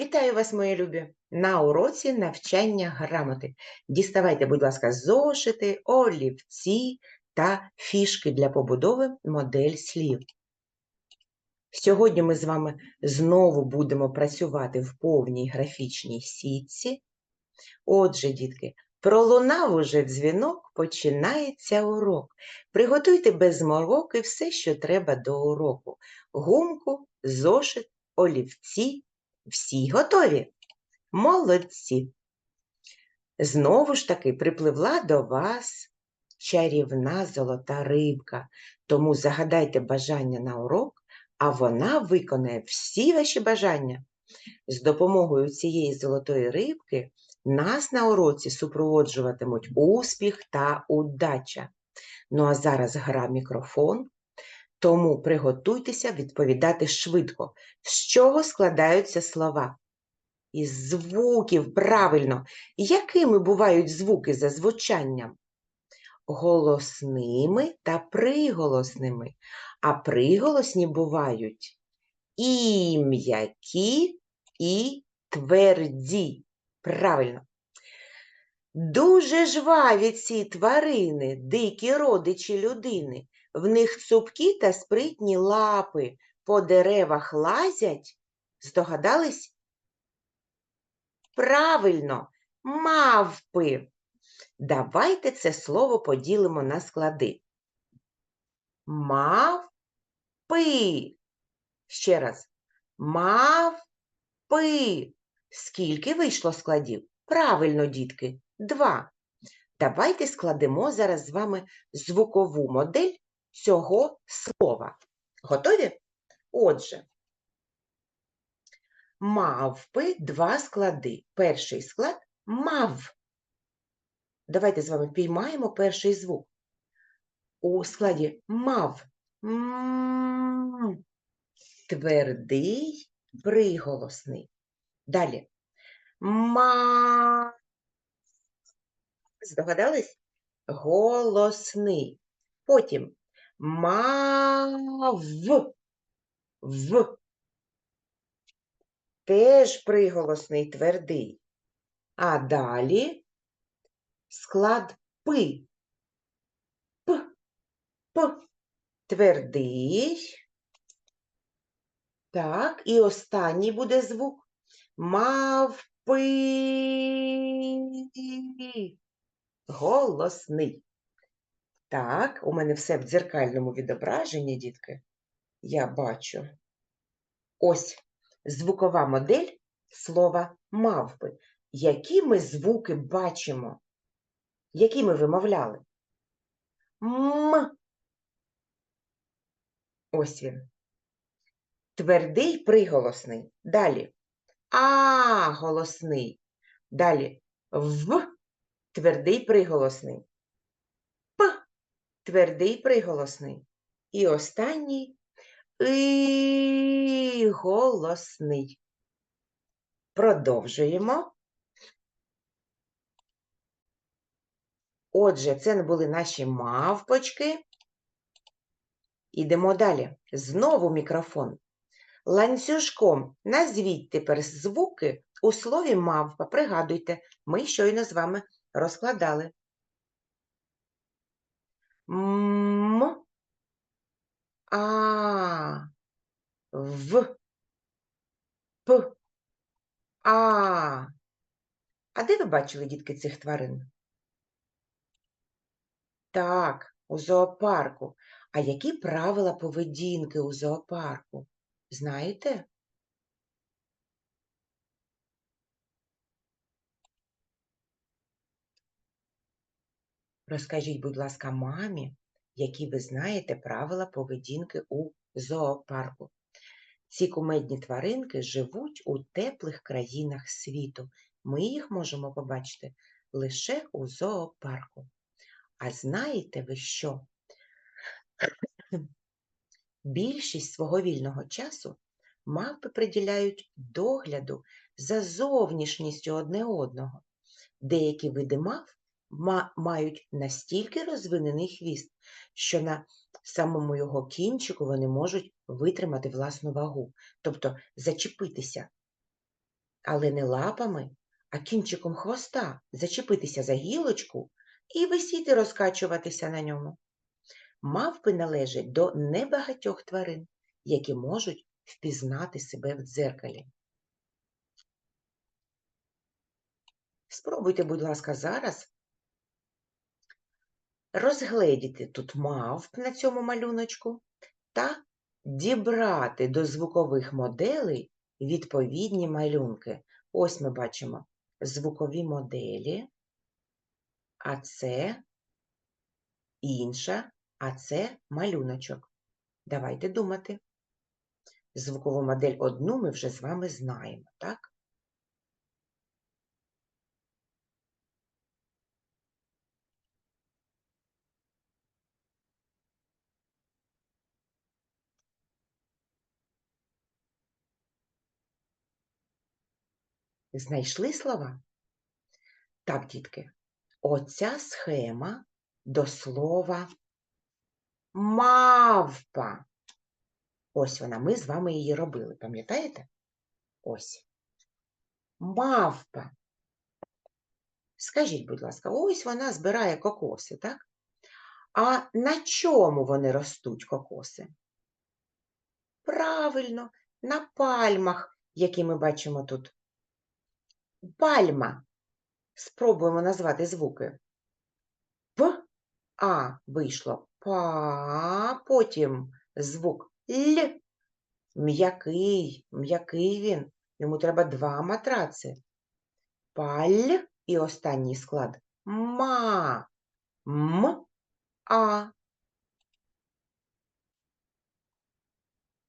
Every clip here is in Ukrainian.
Вітаю вас, мої любі, на уроці навчання грамоти. Діставайте, будь ласка, зошити, олівці та фішки для побудови модель слів. Сьогодні ми з вами знову будемо працювати в повній графічній сітці. Отже, дітки, пролунав уже дзвінок, починається урок. Приготуйте без мороки все, що треба до уроку. Гумку, зошит, олівці. Всі готові? Молодці. Знову ж таки припливла до вас чарівна золота рибка, тому загадайте бажання на урок, а вона виконає всі ваші бажання. З допомогою цієї золотої рибки нас на уроці супроводжуватимуть успіх та удача. Ну а зараз гра мікрофон, тому приготуйтеся відповідати швидко. З чого складаються слова? Із звуків, правильно. Якими бувають звуки за звучанням? Голосними та приголосними. А приголосні бувають і м'які, і тверді. Правильно. Дуже жваві ці тварини, дикі родичі людини. В них цупкі та спритні лапи, по деревах лазять. Здогадались? Правильно, мавпи. Давайте це слово поділимо на склади. Мавпи. Ще раз. Мавпи. Скільки вийшло складів? Правильно, дітки, два. Давайте складемо зараз з вами звукову модель цього слова. Готові? Отже, мавпи два склади. Перший склад мав. Давайте з вами піймаємо перший звук. У складі мав. Твердий приголосний. Далі. Ма. Здогадались? Голосний. Потім мав. В. Теж приголосний твердий. А далі склад пи. П. П. Твердий. Так, і останній буде звук. Мавпи. Голосний. Так, у мене все в дзеркальному відображенні, дітки. Я бачу. Ось звукова модель слова мавпи. Які ми звуки бачимо? Які ми вимовляли? М. Ось він. Твердий приголосний. Далі. А голосний. Далі В твердий приголосний. Твердий приголосний. І останній голосний. Продовжуємо. Отже, це були наші мавпочки. Ідемо далі. Знову мікрофон. Ланцюжком назвіть тепер звуки у слові мавпа. Пригадуйте, ми щойно з вами розкладали. М, а, в, п, а. А де ви бачили, дітки, цих тварин? Так, у зоопарку. А які правила поведінки у зоопарку? Знаєте? Розкажіть, будь ласка, мамі, які ви знаєте правила поведінки у зоопарку. Ці кумедні тваринки живуть у теплих країнах світу. Ми їх можемо побачити лише у зоопарку. А знаєте ви що? Більшість свого вільного часу мавпи приділяють догляду за зовнішністю одне одного. Деякі види мав ма- мають настільки розвинений хвіст, що на самому його кінчику вони можуть витримати власну вагу, тобто зачепитися. але не лапами, а кінчиком хвоста зачепитися за гілочку і висіти розкачуватися на ньому. Мавпи належать до небагатьох тварин, які можуть впізнати себе в дзеркалі. Спробуйте, будь ласка, зараз розгледіти тут мавп на цьому малюночку та дібрати до звукових моделей відповідні малюнки. Ось ми бачимо звукові моделі, а це інша, а це малюночок. Давайте думати. Звукову модель одну ми вже з вами знаємо, так? Знайшли слова? Так, дітки, оця схема до слова мавпа. Ось вона, ми з вами її робили, пам'ятаєте? Ось. Мавпа. Скажіть, будь ласка, ось вона збирає кокоси, так? А на чому вони ростуть, кокоси? Правильно, на пальмах, які ми бачимо тут. Пальма. Спробуємо назвати звуки. П, А вийшло па, потім звук Л. М'який, м'який він. Йому треба два матраци. Паль і останній склад ма. М, а.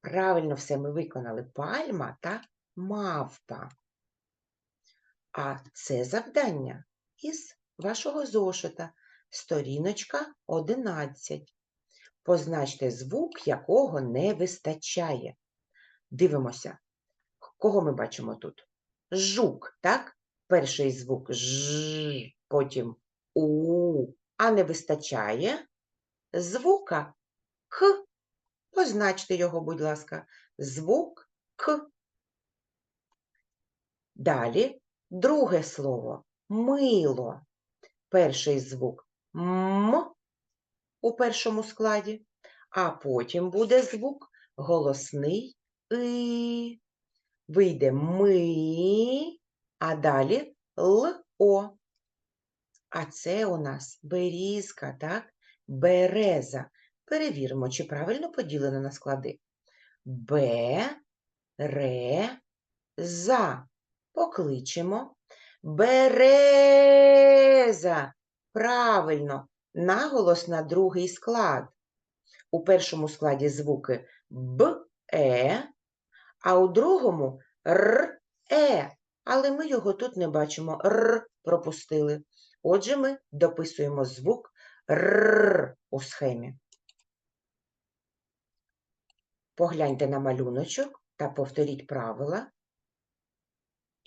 Правильно все ми виконали пальма та мавпа. А це завдання із вашого зошита, сторіночка 11. Позначте звук, якого не вистачає. Дивимося, кого ми бачимо тут? Жук, так? Перший звук Ж, потім У, а не вистачає звука К. Позначте його, будь ласка, звук К. Далі друге слово мило. Перший звук М у першому складі, а потім буде звук голосний И. Вийде ми, а далі Л-О. А це у нас берізка, так? Береза. Перевіримо, чи правильно поділено на склади. Б, ре, за. Покличемо. Береза. Правильно. Наголос на другий склад. У першому складі звуки Б, Е, а у другому Р, Е. Але ми його тут не бачимо. Р пропустили. Отже, ми дописуємо звук Р у схемі. Погляньте на малюночок та повторіть правила.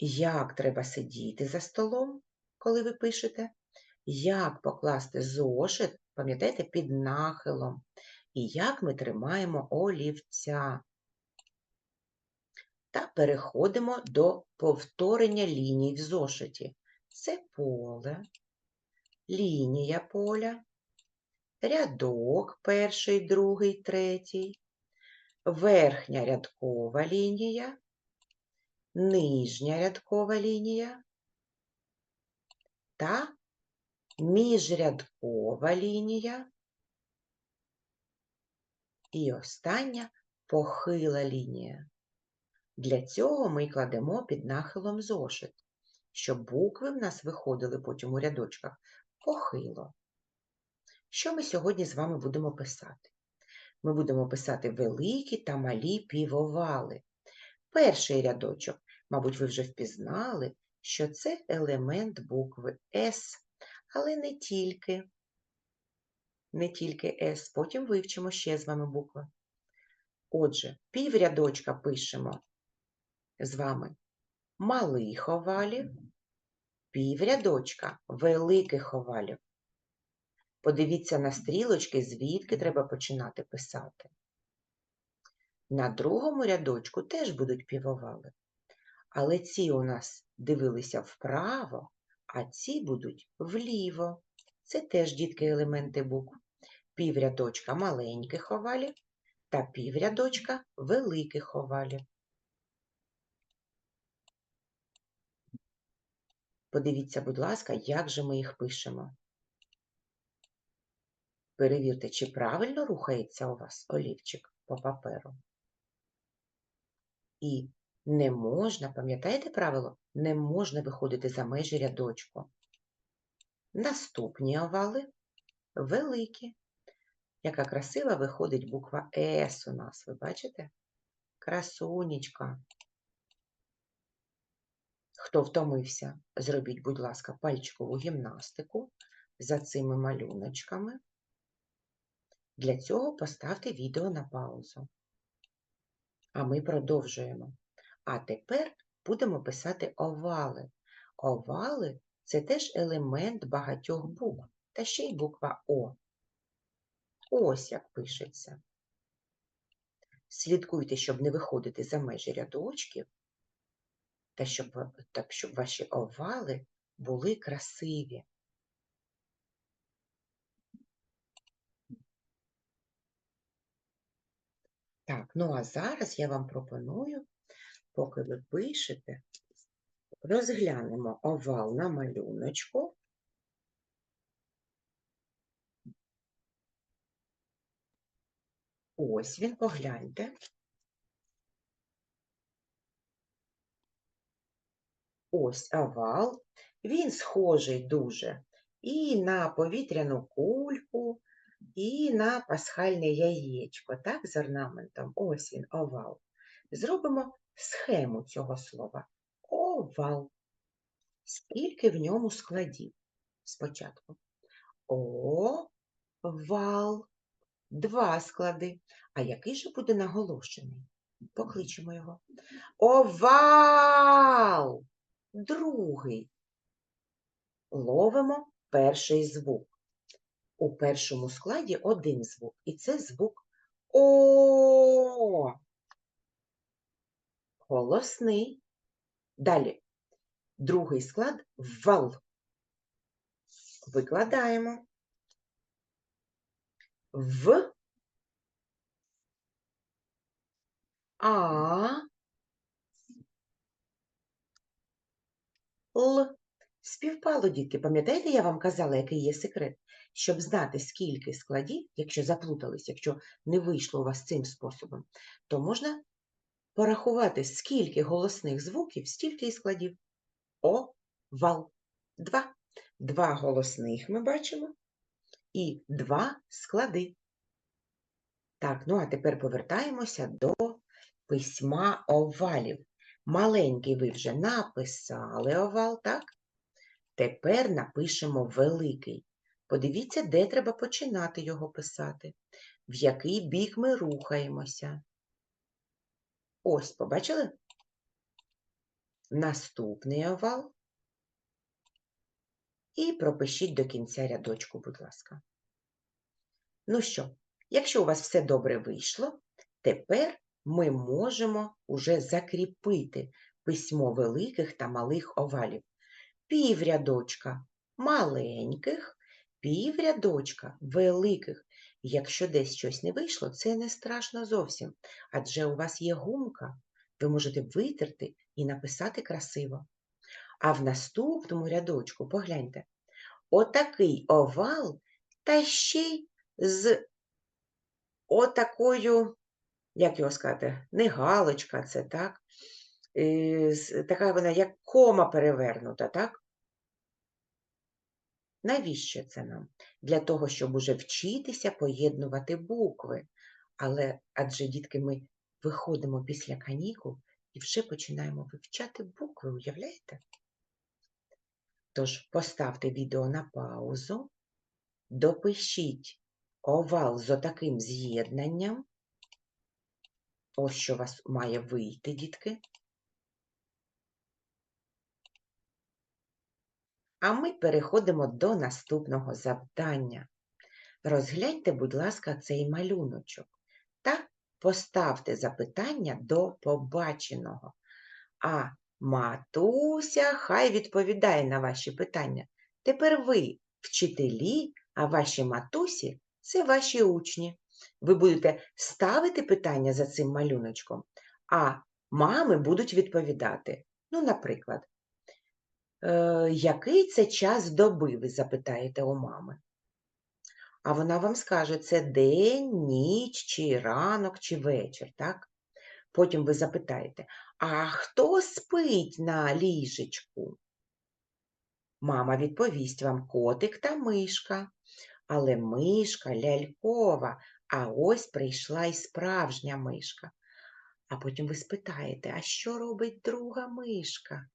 Як треба сидіти за столом, коли ви пишете? Як покласти зошит, пам'ятаєте, під нахилом? І як ми тримаємо олівця? Та переходимо до повторення ліній в зошиті. Це поле, лінія поля, рядок перший, другий, третій, верхня рядкова лінія, нижня рядкова лінія та міжрядкова лінія і остання похила лінія. Для цього ми кладемо під нахилом зошит, щоб букви в нас виходили потім у рядочках похило. Що ми сьогодні з вами будемо писати? Ми будемо писати великі та малі півовали. Перший рядочок, мабуть, ви вже впізнали, що це елемент букви С, але не тільки. Не тільки С, потім вивчимо ще з вами букви. Отже, піврядочка пишемо з вами малих овалів, піврядочка великих овалів. Подивіться на стрілочки, звідки треба починати писати. На другому рядочку теж будуть півовали, Але ці у нас дивилися вправо, а ці будуть вліво. Це теж, дітки, елементи букв. Піврядочка маленьких овалів та піврядочка великих овалів. Подивіться, будь ласка, як же ми їх пишемо. Перевірте, чи правильно рухається у вас олівчик по паперу. І не можна, пам'ятаєте правило? Не можна виходити за межі рядочку. Наступні овали великі. Яка красива виходить буква С у нас, ви бачите? Красунечка. Хто втомився, зробіть, будь ласка, пальчикову гімнастику за цими малюночками. Для цього поставте відео на паузу. А ми продовжуємо. А тепер будемо писати овали. Овали це теж елемент багатьох букв, та ще й буква О. Ось як пишеться. Слідкуйте, щоб не виходити за межі рядочків, та щоб, так, щоб ваші овали були красиві. Так, ну а зараз я вам пропоную, поки ви пишете, розглянемо овал на малюночку. Ось він, погляньте. Ось овал. Він схожий дуже і на повітряну кульку, і на пасхальне яєчко, так, з орнаментом. Ось він, овал. Зробимо схему цього слова. Овал. Скільки в ньому складів? Спочатку. О-вал. Два склади. А який же буде наголошений? Покличемо його. Овал! Другий. Ловимо перший звук. У першому складі один звук, і це звук О. Голосний. Далі. Другий склад вал. Викладаємо. В. А. Л. Співпало, дітки. Пам'ятаєте, я вам казала, який є секрет? Щоб знати, скільки складів, якщо заплутались, якщо не вийшло у вас цим способом, то можна порахувати, скільки голосних звуків, стільки і складів. О, вал. Два. Два голосних ми бачимо і два склади. Так, ну а тепер повертаємося до письма овалів. Маленький ви вже написали овал, так? Тепер напишемо великий. Подивіться, де треба починати його писати, в який бік ми рухаємося. Ось, побачили? Наступний овал. І пропишіть до кінця рядочку, будь ласка. Ну що, якщо у вас все добре вийшло, тепер ми можемо уже закріпити письмо великих та малих овалів. Піврядочка маленьких, піврядочка великих. Якщо десь щось не вийшло, це не страшно зовсім, адже у вас є гумка, ви можете витерти і написати красиво. А в наступному рядочку, погляньте, отакий овал та ще й з отакою, як його сказати, не галочка це, так? Е, Така вона, як кома перевернута, так? Навіщо це нам? Для того, щоб уже вчитися поєднувати букви. Але адже, дітки, ми виходимо після канікул і вже починаємо вивчати букви, уявляєте? Тож поставте відео на паузу, допишіть овал з отаким з'єднанням. Ось що у вас має вийти, дітки. А ми переходимо до наступного завдання. Розгляньте, будь ласка, цей малюночок та поставте запитання до побаченого. А Матуся хай відповідає на ваші питання. Тепер ви вчителі, а ваші матусі це ваші учні. Ви будете ставити питання за цим малюночком, а мами будуть відповідати. Ну, наприклад, який це час доби, ви запитаєте у мами. А вона вам скаже, це день, ніч, чи ранок, чи вечір, так? Потім ви запитаєте, а хто спить на ліжечку? Мама відповість вам котик та мишка. Але мишка лялькова, а ось прийшла і справжня мишка. А потім ви спитаєте, а що робить друга мишка?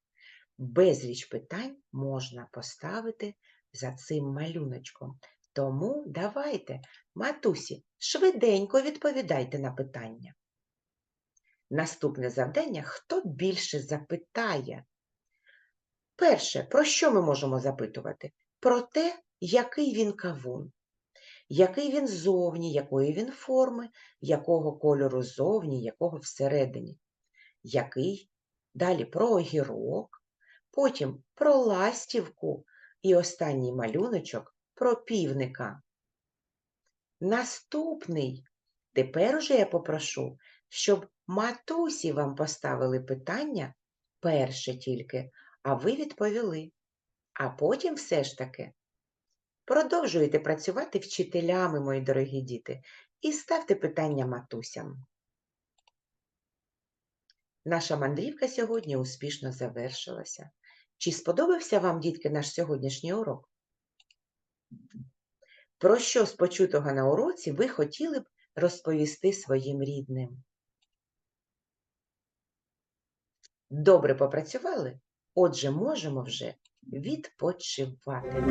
Безліч питань можна поставити за цим малюночком. Тому давайте, матусі, швиденько відповідайте на питання. Наступне завдання хто більше запитає? Перше, про що ми можемо запитувати? Про те, який він кавун, який він зовні, якої він форми, якого кольору зовні, якого всередині, який. Далі про огірок, потім про ластівку і останній малюночок про півника. Наступний. Тепер уже я попрошу, щоб матусі вам поставили питання перше тільки, а ви відповіли. А потім все ж таки продовжуєте працювати вчителями, мої дорогі діти, і ставте питання матусям. Наша мандрівка сьогодні успішно завершилася. Чи сподобався вам, дітки, наш сьогоднішній урок? Про що з почутого на уроці ви хотіли б розповісти своїм рідним? Добре попрацювали? Отже, можемо вже відпочивати.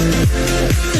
Thank you.